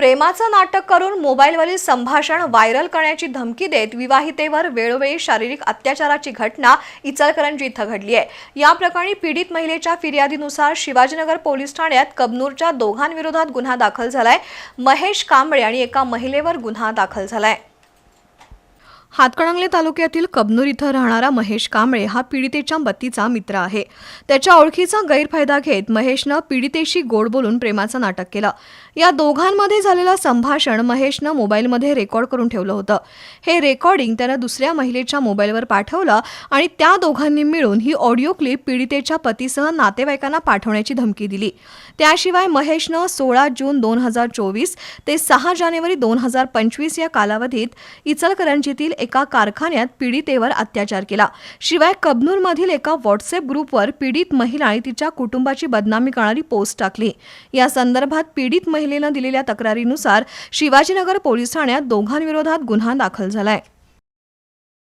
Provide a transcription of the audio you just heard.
प्रेमाचं नाटक करून मोबाईलवरील संभाषण व्हायरल करण्याची धमकी देत विवाहितेवर वेळोवेळी शारीरिक अत्याचाराची घटना इचलकरंजी इथं घडली आहे. या प्रकरणी पीडित महिलेच्या फिर्यादीनुसार शिवाजीनगर पोलीस ठाण्यात कबनूरच्या दोघांविरोधात गुन्हा दाखल झालाय. महेश कांबळे आणि एका महिलेवर गुन्हा दाखल झालाय. हातकणंगले तालुक्यातील कबनूर इथं राहणारा महेश कांबळे हा पीडितेच्या बत्तीचा मित्र आहे. त्याच्या ओळखीचा गैरफायदा घेत महेशनं पीडितेशी गोड बोलून प्रेमाचं नाटक केलं. या दोघांमध्ये झालेलं संभाषण महेशनं मोबाईलमध्ये रेकॉर्ड करून ठेवलं होतं. हे रेकॉर्डिंग त्यानं दुसऱ्या महिलेच्या मोबाईलवर पाठवलं आणि त्या दोघांनी मिळून ही ऑडिओ क्लिप पीडितेच्या पतीसह नातेवाईकांना पाठवण्याची धमकी दिली. त्याशिवाय महेशनं सोळा जून दोन हजार चोवीस ते सहा जानेवारी दोन हजार पंचवीस या कालावधीत इचलकरंजीतील एका कारखान्यात पीडितेवर अत्याचार केला. शिवाय कबनूरमधील एका व्हॉट्सअप ग्रुपवर पीडित महिला आणि तिच्या कुटुंबाची बदनामी करणारी पोस्ट टाकली. या संदर्भात पीडित महिलेनं दिलेल्या तक्रारीनुसार शिवाजीनगर पोलीस ठाण्यात दोघांविरोधात गुन्हा दाखल झालाय.